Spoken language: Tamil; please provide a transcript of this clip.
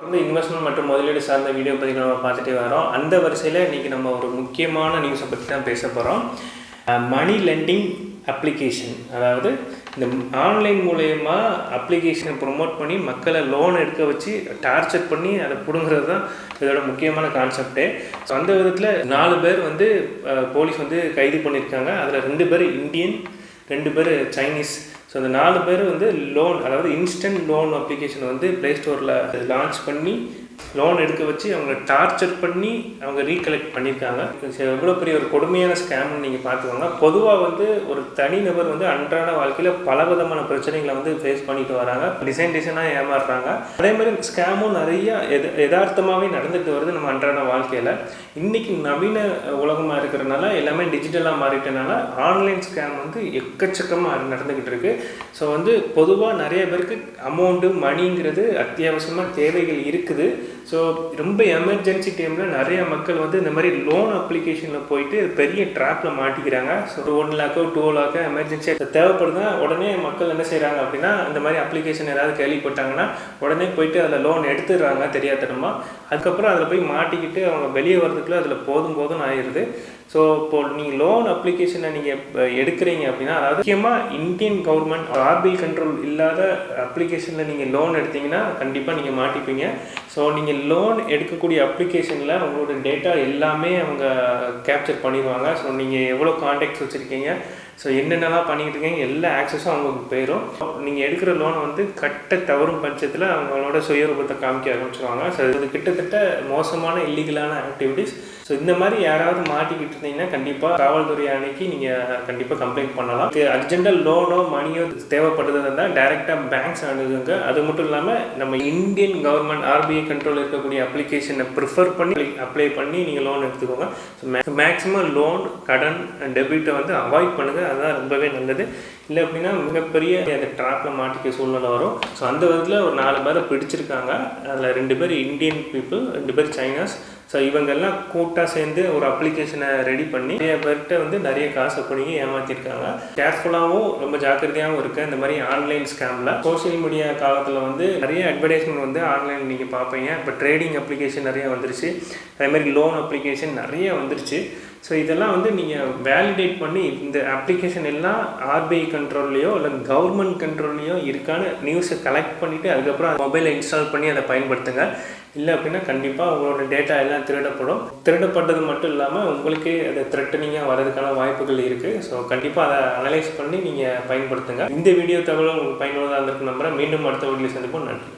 தொடர்ந்து இன்வெஸ்ட்மெண்ட் மற்றும் முதலீடு சார்ந்த வீடியோ பற்றி நம்ம பார்த்துட்டே வரோம். அந்த வரிசையில் இன்றைக்கி நம்ம ஒரு முக்கியமான நியூஸை பற்றி தான் பேச போகிறோம் மணி லெண்டிங் அப்ளிகேஷன் அதாவது இந்த ஆன்லைன் மூலயமா அப்ளிகேஷனை ப்ரொமோட் பண்ணி மக்களை லோன் எடுக்க வச்சு டார்ச்சர் பண்ணி அதை பிடுங்கிறது தான் இதோட முக்கியமான கான்செப்டே ஸோ அந்த விதத்தில் நாலு பேர் வந்து போலீஸ் வந்து கைது பண்ணியிருக்காங்க. அதில் ரெண்டு பேர் இந்தியன் ரெண்டு பேர் சைனீஸ் ஸோ அந்த நாலு பேர் வந்து லோன் அதாவது இன்ஸ்டன்ட் லோன் அப்ளிகேஷன் வந்து ப்ளே ஸ்டோரில் லான்ச் பண்ணி லோன் எடுக்க வச்சு அவங்க டார்ச்சர் பண்ணி அவங்க ரீகலெக்ட் பண்ணியிருக்காங்க எவ்வளோ பெரிய ஒரு கொடுமையான ஸ்கேம்னு நீங்கள் பார்த்துக்கோங்க. பொதுவாக வந்து ஒரு தனிநபர் வந்து அன்றாட வாழ்க்கையில் பல விதமான பிரச்சனைகளை வந்து ஃபேஸ் பண்ணிட்டு வராங்க. டிசைன் டிசைனாக ஏமாறுறாங்க. அதே மாதிரி ஸ்கேமும் நிறைய எத யதார்த்தமாகவே நடந்துட்டு வருது நம்ம அன்றாட வாழ்க்கையில். இன்றைக்கி நவீன உலகமாக இருக்கிறனால எல்லாமே டிஜிட்டலாக மாறிட்டனால ஆன்லைன் ஸ்கேம் வந்து எக்கச்சக்கமாக நடந்துக்கிட்டு இருக்கு. ஸோ வந்து பொதுவாக நிறைய பேருக்கு அமௌண்ட்டு மணிங்கிறது அத்தியாவசியமாக தேவைகள் இருக்குது. ஸோ ரொம்ப எமர்ஜென்சி டைமில் நிறைய மக்கள் வந்து இந்த மாதிரி லோன் அப்ளிகேஷனில் போயிட்டு பெரிய ட்ராப்பில் மாட்டிக்கிறாங்க. ஸோ ஒன் லேக்கோ டூ லேக்கோ எமர்ஜென்சியாக தேவைப்படுதுன்னா உடனே மக்கள் என்ன செய்கிறாங்க அப்படின்னா இந்த மாதிரி அப்ளிகேஷன் ஏதாவது கேள்விப்பட்டாங்கன்னா உடனே போயிட்டு அதில் லோன் எடுத்துடுறாங்க தெரியாதனமா. அதுக்கப்புறம் அதில் போய் மாட்டிக்கிட்டு அவங்க வெளியே வர்றதுக்குள்ள அதில் போதும் போதும் ஆயிடுது ஸோ இப்போ நீங்கள் லோன் அப்ளிகேஷனை நீங்கள் எடுக்கிறீங்க அப்படின்னா அதாவது முக்கியமாக இந்தியன் கவர்மெண்ட் ஆர்பிஐ கண்ட்ரோல் இல்லாத அப்ளிகேஷனில் நீங்கள் லோன் எடுத்தீங்கன்னா கண்டிப்பாக நீங்கள் மாட்டிப்பீங்க. ஸோ நீங்கள் லோன் எடுக்கக்கூடிய அப்ளிகேஷனில் உங்களோட டேட்டா எல்லாமே அவங்க கேப்சர் பண்ணிடுவாங்க. ஸோ நீங்கள் எவ்வளோ காண்டாக்ட்ஸ் வச்சுருக்கீங்க? ஸோ என்னென்னலாம் பண்ணிக்கிட்டு இருக்கீங்க? எல்லா ஆக்சஸும் அவங்களுக்கு போயிடும் நீங்கள் எடுக்கிற லோன் வந்து கட்ட தவறும் பட்சத்தில் அவங்களோட சுயரூபத்தை காமிக்க ஆரம்பிச்சிருவாங்க. ஸோ இது கிட்டத்தட்ட மோசமான இல்லீகலான ஆக்டிவிட்டீஸ் ஸோ இந்த மாதிரி யாராவது மாட்டிக்கிட்டு இருந்தீங்கன்னா கண்டிப்பாக காவல்துறை அன்னைக்கு நீங்கள் கண்டிப்பாக கம்ப்ளைண்ட் பண்ணலாம். அர்ஜென்டல் லோனோ மணியோ தேவைப்படுறது இருந்தால் டேரெக்டாக பேங்க்ஸ் அணுகுங்க. அது மட்டும் இல்லாமல் நம்ம இந்தியன் கவர்மெண்ட் ஆர்பிஐ கண்ட்ரோல் இருக்கக்கூடிய அப்ளிகேஷனை ப்ரிஃபர் பண்ணி அப்ளை பண்ணி நீங்கள் லோன் எடுத்துக்கோங்க. ஸோ மேக்ஸிமம் லோன் கடன் டெபிட்டை வந்து அவாய்ட் பண்ணுங்கள் அதுதான் ரொம்பவே நல்லது. இல்லை அப்படின்னா மிகப்பெரிய அந்த ட்ராப்பில் மாட்டிக்க சூழ்நிலை வரும். ஸோ அந்த விதத்தில் ஒரு நாலு பேரை பிடிச்சிருக்காங்க. அதில் ரெண்டு பேர் இந்தியன் பீப்புள் ரெண்டு பேர் சைனாஸ் ஸோ இவங்கெல்லாம் கூட்டாக சேர்ந்து ஒரு அப்ளிகேஷனை ரெடி பண்ணி நிறைய பேர்கிட்ட வந்து நிறைய காசை பிடிங்கி ஏமாற்றிருக்காங்க கேர்ஃபுல்லாகவும் ரொம்ப ஜாக்கிரதையாகவும் இருக்குது இந்த மாதிரி ஆன்லைன் ஸ்கேமில் சோஷியல் மீடியா காலத்தில் வந்து நிறைய அட்வர்டைஸ்மெண்ட் வந்து ஆன்லைன் நீங்கள் பார்ப்பீங்க இப்போ ட்ரேடிங் அப்ளிகேஷன் நிறைய வந்துருச்சு. அதேமாதிரி லோன் அப்ளிகேஷன் நிறைய வந்துருச்சு. ஸோ இதெல்லாம் வந்து நீங்கள் வேலிடேட் பண்ணி இந்த அப்ளிகேஷன் எல்லாம் ஆர்பிஐ கண்ட்ரோல்லையோ இல்லை கவர்மெண்ட் கண்ட்ரோல்லையோ இருக்கான நியூஸை கலெக்ட் பண்ணிவிட்டு அதுக்கப்புறம் மொபைலை இன்ஸ்டால் பண்ணி அதை பயன்படுத்துங்க. இல்லை அப்படின்னா கண்டிப்பாக உங்களோட டேட்டா எல்லாம் திருடப்படும். திருடப்பட்டது மட்டும் இல்லாமல் உங்களுக்கு அது த்ரெட்டனிங்காக வர்றதுக்கான வாய்ப்புகள் இருக்குது ஸோ கண்டிப்பாக அதை அனலைஸ் பண்ணி நீங்கள் பயன்படுத்துங்க. இந்த வீடியோ தகவலும் உங்களுக்கு பயனுள்ளதாக இருந்திருக்கு நம்புகிறேன் மீண்டும் அடுத்த வீடியோ சந்திப்போம். நன்றி.